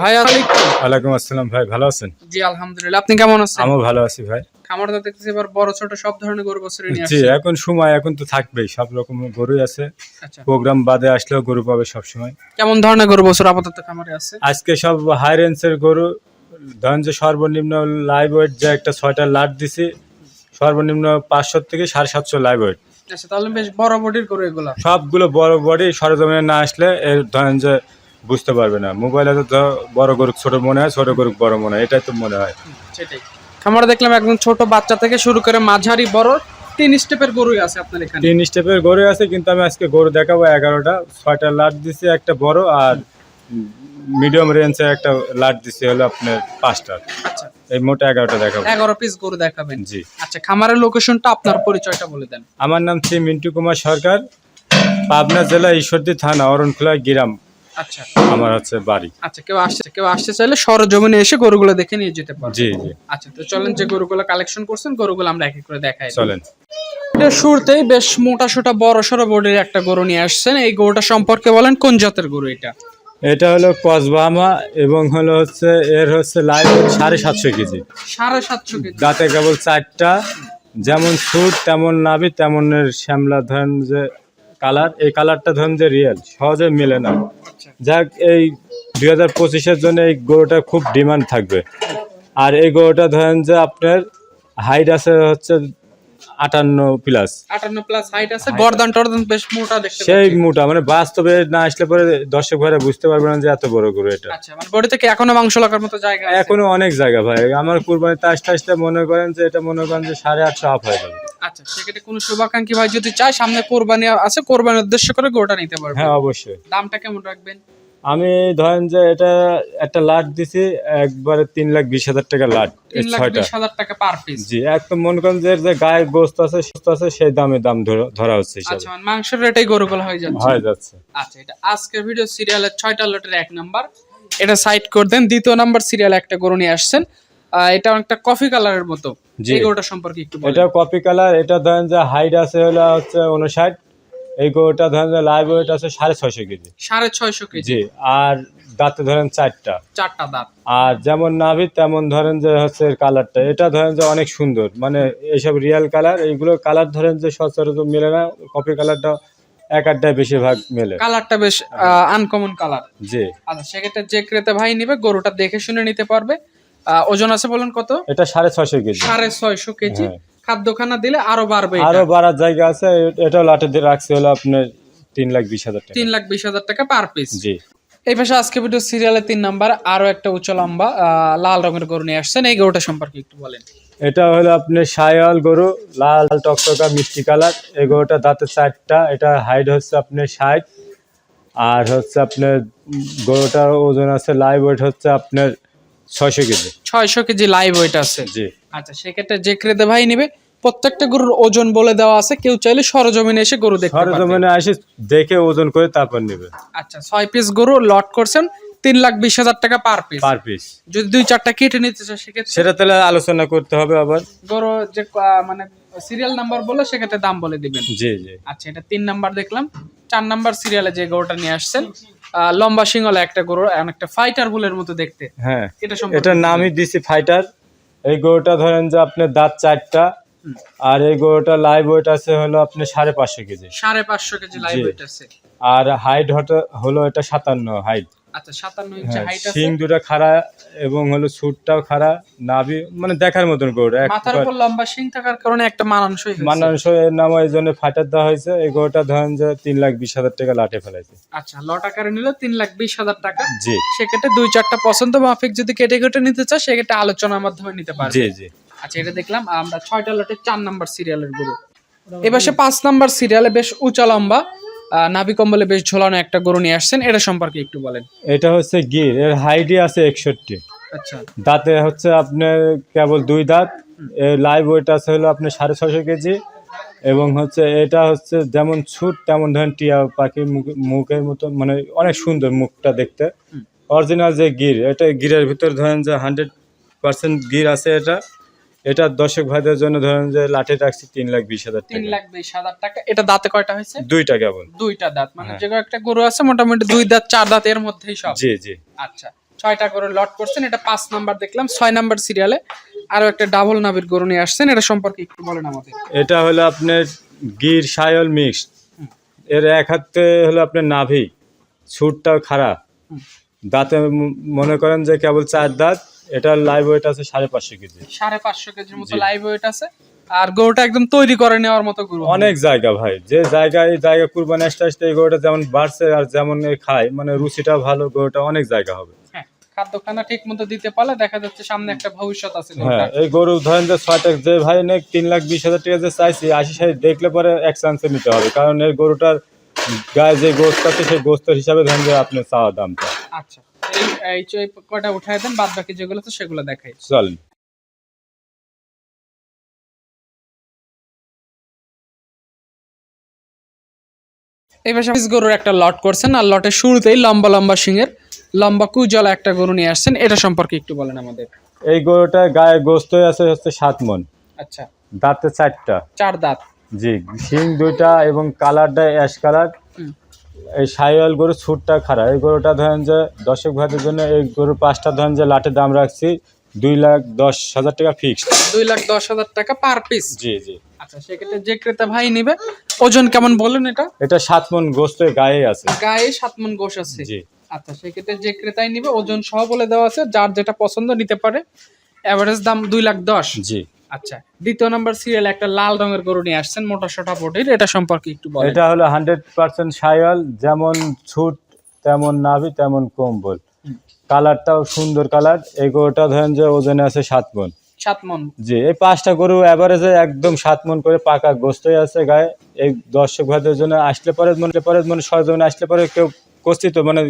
ভাই ওয়ালাইকুম আসসালাম ভাই ভালো আছেন? জি আলহামদুলিল্লাহ। আপনি কেমন আছেন? আমিও ভালো আছি ভাই। খামারটা দেখতেছি এবার বড় ছোট সব ধরনের গরু বছরে নিয়ে জি এখন সময় এখন তো থাকবেই সব রকম গরুই আছে। আচ্ছা। প্রোগ্রাম বাদে আসলেও গরু পাবে সব সময় কেমন ধরনের গরু বছর আপাতত খামারে আছে? আজকে সব হাই রেঞ্জের গরু ধরেন যে সর্বনিম্ন লাইভ ওয়েট যে একটা ছয়টা লাট দিছি সর্বনিম্ন পাঁচশো থেকে সাড়ে সাতশো লাইভ ওয়েট আচ্ছা তাহলে বেশ বড় বডির গরু এগুলা। সবগুলো বড় বডি সরজমিনে না আসলে এর ধরেন যে বুঝতে পারবে না। মোবাইলে তো বড় গরু ছোট মনে হয় ছোট গরু বড় মনে হয় এটাই তো মনে হয়। সেটাই। খামারে দেখলাম একদম ছোট বাচ্চা থেকে শুরু করে মাঝারি বড় তিন স্টেপের গরুই আছে আপনার এখানে। তিন স্টেপের গরু আছে কিন্তু আমি আজকে গরু দেখাবো এগারোটা। ছয়টা লাট দিছি একটা বড় আর মিডিয়াম রেঞ্জের একটা লাট দিছি হলো আপনার পাঁচটা। আচ্ছা। এই মোটা এগারোটা দেখাবো। এগারো পিস গরু দেখাবেন। জি। আচ্ছা খামারের লোকেশনটা আপনার পরিচয়টা বলে দেন। আমার নাম শ্রী মিন্টু কুমার সরকার পাবনা জেলা ঈশ্বরদী থানা অরণখোলা গ্রাম। আচ্ছা। আমার হচ্ছে বাড়ি। আচ্ছা কেউ আসছে কেউ আসতে চাইলে সরজমিনে এসে গরুগুলো দেখে নিয়ে যেতে পারবে জি জি। আচ্ছা তো চলেন যে গরুগুলো কালেকশন করছেন গরুগুলো আমরা এক এক করে দেখাই চলেন। শুরুতেই বেশ মোটা সোটা বড় সড়ো বডির একটা গরু নিয়ে আসছেন। এই গরুটা সম্পর্কে বলেন কোন জাতের গরু এটা? এটা হলো কসবামা এবং হলো হচ্ছে এর হচ্ছে লাইভ সাড়ে সাতশো কেজি। সাড়ে সাতশো কেজি। দাঁতে কেবল চারটা যেমন সুট তেমন নাবি তেমনের শ্যামলা ধরেন যে কালার এই কালারটা ধরেন যে রিয়েল সহজে মেলে না। যাক এই দুই হাজার পঁচিশের জন্য এই গরুটা খুব ডিমান্ড থাকবে। আর এই গরুটা ধরেন যে আপনার হাইট আছে হচ্ছে আটান্ন প্লাস আটান্ন প্লাস হাইট আছে গর্দান টর্দান বেশ মোটা দেখতে সেই মোটা মানে বাস্তবে না আসলে পরে দর্শক ভাইরা বুঝতে পারবে না যে এত বড় গরু এটা। আচ্ছা মানে বডি থেকে এখনও মাংস লাগার মতো জায়গা এখনও অনেক জায়গা ভাই। আমার কুরবানিতে আসতে আসতে মনে করেন যে এটা মনে করেন যে সাড়ে আটশো আপ হয়ে যাবে আচ্ছা সেক্ষেত্রে কোনো শুভাকাঙ্ক্ষী ভাই যদি চায় সামনে কোরবানি আছে কোরবানির উদ্দেশ্য করে গরুটা নিতে পারবে। হ্যাঁ অবশ্যই। দামটা কেমন রাখবেন? আমি ধরেন যে এটা একটা লাট দিছি একবারে তিন লাখ বিশ হাজার টাকা লাট ছয়টা। টাকা পার পিস জি একদম মনে করেন যে এর যে গায়ের গোস্ত আছে সুস্থ আছে সেই দামে দাম ধরা- হচ্ছে আচ্ছা মানে মাংসের রেটেই গরুগুলো হয়ে যাচ্ছে। হয়ে যাচ্ছে। আচ্ছা এটা আজকের ভিডিও সিরিয়ালের ছয়টা লটের এক নাম্বার এটা সাইড করে দেন দ্বিতীয় নাম্বার সিরিয়াল একটা গরু নিয়ে আসছেন। এটা অনেকটা কফি কালারের মতো। এই গরুটা সম্পর্কে একটু এটা কপি কালার এটা ধরেন যে হাইট আছে হলো হচ্ছে উনষাট এই গরুটা ধরেন যে লাইভ ওয়েট আছে সাড়ে ছয়শো কেজি। সাড়ে ছয়শো কেজি। আর দাঁতে ধরেন চারটা। চারটা দাঁত। আর যেমন নাভি তেমন ধরেন যে হচ্ছে কালারটা এটা ধরেন যে অনেক সুন্দর। মানে এইসব রিয়েল কালার এইগুলো কালার ধরেন যে সচরাচর মেলে না। কপি কালারটা এক আধটায় বেশিরভাগ মেলে। কালারটা বেশ আনকমন কালার জি। আচ্ছা সেক্ষেত্রে যে ক্রেতা ভাই নিবে গরুটা দেখে শুনে নিতে পারবে। ওজন আছে বলেন কত? এটা সাড়ে ছশো কেজি। সাড়ে ছয়শো কেজি। হ্যাঁ। খাদ্যখানা দিলে আরও বাড়বে আরও বাড়ার জায়গা আছে এটা লাটে দিয়ে রাখছে হলো আপনার তিন লাখ বিশ হাজার টাকা। তিন লাখ বিশ হাজার টাকা পার পিস জি। এই পাশে আজকে ভিডিও সিরিয়ালে তিন নাম্বার আরও একটা উচ্চ লম্বা লাল রঙের গরু নিয়ে আসছেন। এই গরুটা সম্পর্কে একটু বলেন। এটা হলো আপনার সায়াল গরু লাল টকটকা মিষ্টি কালার। এই গরুটা দাঁতে চারটা এটা হাইট হচ্ছে আপনার ষাট। আর হচ্ছে আপনার গরুটার ওজন আছে লাইভ ওয়েট হচ্ছে আপনার ছয়শো কেজি। ছয়শো কেজি লাইভ ওয়েট আছে। জি। আচ্ছা সেক্ষেত্রে যে ক্রেতা ভাই নিবে প্রত্যেকটা গরুর ওজন বলে দেওয়া আছে কেউ চাইলে সরজমিনে এসে গরু দেখতে সরজমিনে আসে দেখে ওজন করে তারপর নেবে। আচ্ছা ছয় পিস গরু লট করছেন তিন লাখ বিশ হাজার টাকা পার পিস পার পিস যদি দুই চারটা কেটে নিতে চায় সেক্ষেত্রে সেটা তাহলে আলোচনা করতে হবে আবার। গরু যে মানে সিরিয়াল নাম্বার বলে সেক্ষেত্রে দাম বলে দিবেন। জি জি। আচ্ছা এটা তিন নাম্বার দেখলাম। চার নাম্বার সিরিয়ালে যে গরুটা নিয়ে আসছেন লম্বা সিংহলা একটা গরু একটা ফাইটার বুলের মতো দেখতে। হ্যাঁ এটা এটার নামই দিছি ফাইটার এই গরুটা ধরেন যে আপনার দাঁত চারটা আর এই গরুটা লাইভ ওয়েট আছে হলো আপনি সাড়ে পাঁচশো কেজি। সাড়ে পাঁচশো কেজি লাইভ ওয়েট আছে। আর হাইট হলো এটা সাতান্ন হাইট আচ্ছা সাতান্ন ইঞ্চি হ্যাঁ হাইট আছে। শিং দুটা খাড়া এবং হলো সুটটাও খাড়া নাভি মানে দেখার মতন গরুটা মাথার উপর লম্বা শিং থাকার কারণে একটা মানানসই হয়েছে। মানানসই এর নাম এই জন্য ফাইটার দেওয়া হয়েছে। এই গরুটা ধরেন যে তিন লাখ বিশ হাজার টাকা লাটে ফেলাইছে আচ্ছা লট আকারে নিল তিন লাখ বিশ হাজার টাকা। জি। সেক্ষেত্রে দুই চারটা পছন্দ মাফিক যদি কেটে কেটে নিতে চায় সেক্ষেত্রে আলোচনার মাধ্যমে নিতে পারবে। জি জি। আচ্ছা এটা দেখলাম আমরা ছয়টা লটে চার নাম্বার সিরিয়ালের গরু। এবার সে পাঁচ নাম্বার সিরিয়ালে বেশ উঁচা লম্বা। নাভি কম্বলে বেশ ঝোলানো একটা গরু নিয়ে আসছেন এটা সম্পর্কে একটু বলেন। এটা হচ্ছে গির এর হাইটই আছে একষট্টি। আচ্ছা। দাঁতে হচ্ছে আপনার কেবল দুই দাঁত এর লাইভ ওয়েট আছে হলো আপনার সাড়ে ছশো কেজি এবং হচ্ছে এটা হচ্ছে যেমন ছুট তেমন ধরেন টিয়া মুখ- মুখের মতো মানে অনেক সুন্দর মুখটা দেখতে। অরিজিনাল যে গির এটা গিরের ভিতর ধরেন যে হান্ড্রেড পার্সেন্ট গির আছে এটা। এটা দর্শক ভাইদের জন্য ধরেন যে লাঠি রাখছি তিন লাখ বিশ হাজার তিন লাখ বিশ হাজার টাকা। এটা দাঁতে কয়টা হয়েছে? দুইটা কেবল। দুইটা দাঁত। মানে হ্যাঁ। যে একটা গরু আছে মোটামুটি দুই দাঁত চার দাঁত এর মধ্যেই সব। জি জি। আচ্ছা ছয়টা করে লট করছেন। এটা পাঁচ নাম্বার দেখলাম ছয় নাম্বার সিরিয়ালে আরও একটা ডাবল নাবির গরু নিয়ে আসছেন। এটা সম্পর্কে একটু বলেন আমাদের। এটা হলো আপনার গির সায়ল মিক্স এর এক হাতে হলো আপনার নাভি। ছুটটাও খারাপ দাঁতে মনে করেন যে কেবল চার দাঁত। এটার লাইভ ওয়েট আছে সাড়ে পাঁচশো কেজি। সাড়ে পাঁচশো কেজির মতো লাইভ ওয়েট আছে। আর গরুটা একদম তৈরি করে নেওয়ার মতো গরু। অনেক জায়গা ভাই। যে জায়গায় জায়গা কুরবানি আসতে আসতে এই গরুটা যেমন বাড়ছে আর যেমন খায় মানে রুচিটা ভালো গরুটা অনেক জায়গা হবে। হ্যাঁ খাদ্যখানা ঠিক মতো দিতে পারলে দেখা যাচ্ছে সামনে একটা ভবিষ্যৎ আছে হ্যাঁ এই গরু ধরেন যে ছয়টা যে ভাই নে তিন লাখ বিশ হাজার টাকা যে চাইছি আশি সাইজ দেখলে পরে এক চান্সে নিতে হবে। কারণ এই গরুটার গায়ে যে গোস্ত আছে সেই গোস্তের হিসাবে ধরেন যে আপনি চাওয়া দামটা। আচ্ছা। এই এই যে কয়টা উঠায় দেন বাদ বাকি যেগুলো তো সেগুলো দেখাই। চলেন এই পাশে গরুর একটা লট করছেন আর লটের শুরুতেই লম্বা লম্বা সিংয়ের লম্বা কুজলা একটা গরু নিয়ে আসছেন। এটা সম্পর্কে একটু বলেন আমাদের। এই গরুটার গায়ে গোস্ত আছে হচ্ছে সাত মন। আচ্ছা। দাঁতে চারটা। চার দাঁত। জি শিং দুইটা এবং কালারটা অ্যাশ কালার। এই সাইওয়াল গরুর ছুটটা খারাপ। এই গরুটা ধরেন যে দর্শক ভাইদের জন্য এই গরুর পাঁচটা ধরেন যে লাটের দাম রাখছি দুই লাখ দশ হাজার টাকা ফিক্সড দুই লাখ দশ হাজার টাকা পার পিস জি জি। আচ্ছা সেক্ষেত্রে যে ক্রেতা ভাই নিবে ওজন কেমন বলেন এটা? এটা সাত মন গোস্ত গায়ে আছে। গায়ে সাত মন গোশ আছে। জি। আচ্ছা সেক্ষেত্রে যে ক্রেতাই নিবে ওজন সহ বলে দেওয়া আছে যার যেটা পছন্দ নিতে পারে এভারেজ দাম দুই লাখ দশ। জি। আচ্ছা দ্বিতীয় নাম্বার সিরিয়াল একটা লাল রঙের গরু নিয়ে আসছেন মোটা সোটা বডির এটা সম্পর্কে একটু বলেন। এটা হলো হান্ড্রেড পার্সেন্ট সাইওয়াল যেমন ছুট তেমন নাভি তেমন কম্বল। কালারটাও সুন্দর কালার এই গরুটা ধরেন যে ওজনে আছে সাত মন। সাত মন। জি এই পাঁচটা গরু এভারেজে একদম সাত মন করে পাকা গোস্তই আছে গায়ে। এই দর্শক ভাইদের জন্য আসলে পরে মনে পরে মানে সরজমিনে আসলে পরে কেউ কষ্টিত মানে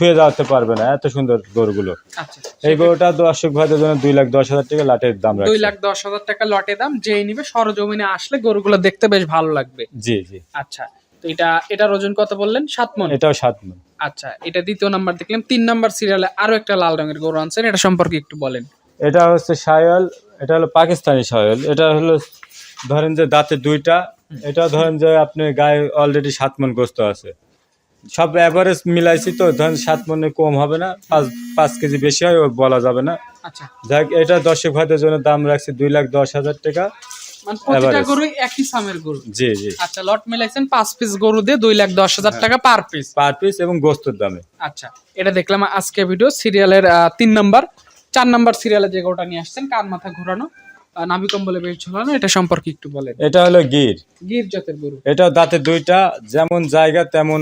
থুয়ে যাওয়াতে পারবে না এত সুন্দর গরুগুলো। আচ্ছা এই গরুটা দর্শক ভাইদের জন্য দুই লাখ দশ হাজার টাকা লাটের দাম দুই লাখ দশ হাজার টাকা লটে দাম যেই নিবে সরজমিনে আসলে গরুগুলো দেখতে বেশ ভালো লাগবে। জি জি। আচ্ছা তো এটা এটার ওজন কত বললেন? সাত মন? এটাও সাত মন। আচ্ছা এটা দ্বিতীয় নাম্বার দেখলাম। তিন নাম্বার সিরিয়ালে আরও একটা লাল রঙের গরু আনছেন এটা সম্পর্কে একটু বলেন। এটা হচ্ছে সায়ল এটা হলো পাকিস্তানি সায়ল এটা হলো ধরেন যে দাঁতে দুইটা এটা ধরেন যে আপনি গায়ে অলরেডি সাত মন গোস্ত আছে। সব অ্যাভারেজ মিলাইছি তো ধরেন সাত মনে কম হবে না পাঁচ পাঁচ কেজি বেশি হয় বলা যাবে না। আচ্ছা। যাক এটা দর্শক ভাইদের জন্য দাম রাখছি দুই লাখ দশ হাজার টাকা। মানে জি জি। আচ্ছা লট মিলাইছেন পাঁচ পিস গরু দিয়ে দুই লাখ দশ হাজার টাকা পার পিস পার পিস এবং গোস্তর দামে। আচ্ছা এটা দেখলাম আজকে ভিডিও সিরিয়ালের তিন নাম্বার চার নাম্বার সিরিয়ালে যে গরুটা নিয়ে আসছেন কান মাথা ঘোরানো আহ, নাভি কম্বলে বেশ ঝোলানো এটা সম্পর্কে একটু বলেন। এটা হলো গির। গির জাতের গরু। এটা দাঁতে দুইটা যেমন জায়গা তেমন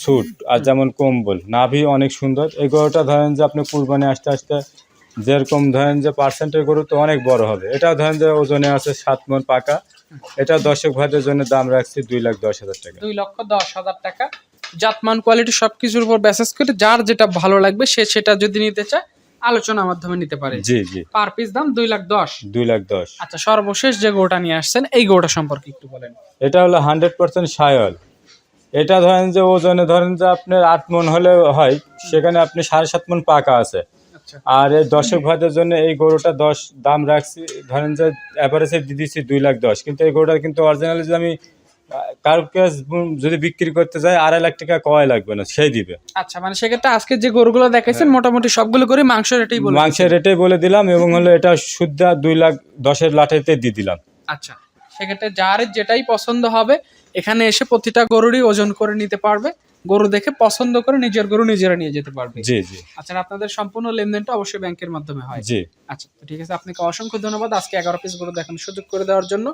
স্যুট আর যেমন কম্বল। নাভি অনেক সুন্দর। এই গরুটা ধরেন যে আপনি কুরবানি আসতে আসতে যেরকম ধরেন যে পার্সেন্টের গরু তো অনেক বড় হবে। এটা ধরেন যে ওজনে আছে সাত মন পাকা। এটা দর্শক ভাইদের জন্য দাম রাখছি দুই লাখ দশ হাজার টাকা। দুই লক্ষ দশ হাজার টাকা। জাতমান কোয়ালিটি সব কিছুর উপর ব্যাসেস করে যার যেটা ভালো লাগবে সে সেটা যদি নিতে চায় আলোচনার মাধ্যমে নিতে পারে। জি জি। পার পিস দাম দুই লাখ দশ। দুই লাখ দশ। আচ্ছা সর্বশেষ যে গরুটা নিয়ে আসছেন এই গরুটা সম্পর্কে একটু বলেন। এটা হলো হান্ড্রেড পার্সেন্ট সায়ল এটা ধরেন যে ওজনে ধরেন যে আপনার আট মন হলে হয় সেখানে আপনি সাড়ে সাত মন পাকা আছে। আচ্ছা। আর এই দর্শক ভাইদের জন্য এই গরুটা দশ দাম রাখছি ধরেন যে অ্যাভারেজে দিচ্ছি দুই লাখ দশ। কিন্তু এই গরুটা কিন্তু অরিজিনালি যদি আমি কাছে যদি বিক্রি করতে যাই আড়াই লাখ টাকা কয় লাগবে না সেই দিবে। আচ্ছা মানে সেক্ষেত্রে আজকে যে গরুগুলো দেখাইছেন মোটামুটি সবগুলো করে মাংস রেটেই বলে মাংসের রেটে বলে দিলাম এবং হলো এটা শুদ্ধ দুই লাখ দশের লাঠেতে দিয়ে দিলাম। আচ্ছা সেক্ষেত্রে যার যেটাই পছন্দ হবে এখানে এসে প্রতিটা গরুরই ওজন করে নিতে পারবে। গরু দেখে পছন্দ করে নিজের গরু নিজেরা নিয়ে যেতে পারবে। জি জি। আচ্ছা আপনাদের সম্পূর্ণ লেনদেনটা অবশ্যই ব্যাংকের মাধ্যমে হয়। জি। আচ্ছা তো ঠিক আছে আপনাকে অসংখ্য ধন্যবাদ আজকে এগারো পিস গরু দেখানোর সুযোগ করে দেওয়ার জন্য।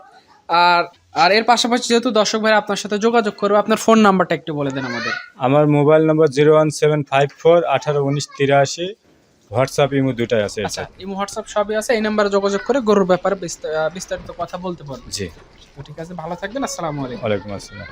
আর আর এর পাশাপাশি যেহেতু দর্শক ভাই আপনার সাথে যোগাযোগ করবে আপনার ফোন নাম্বারটা একটু বলে দেন আমাদের। আমার mobile number zero one seven five four আঠারো উনিশ তিরাশি। হোয়াটসঅ্যাপ ইমো দুটাই আছে আচ্ছা ইমো হোয়াটসঅ্যাপ সবই আছে এই নাম্বারে যোগাযোগ করে গরুর ব্যাপারে বিস্তা- বিস্তারিত কথা বলতে পারবেন জি। ঠিক আছে ভালো থাকবেন আসসালামু আলাইকুম। ওয়ালাইকুম আসসালাম।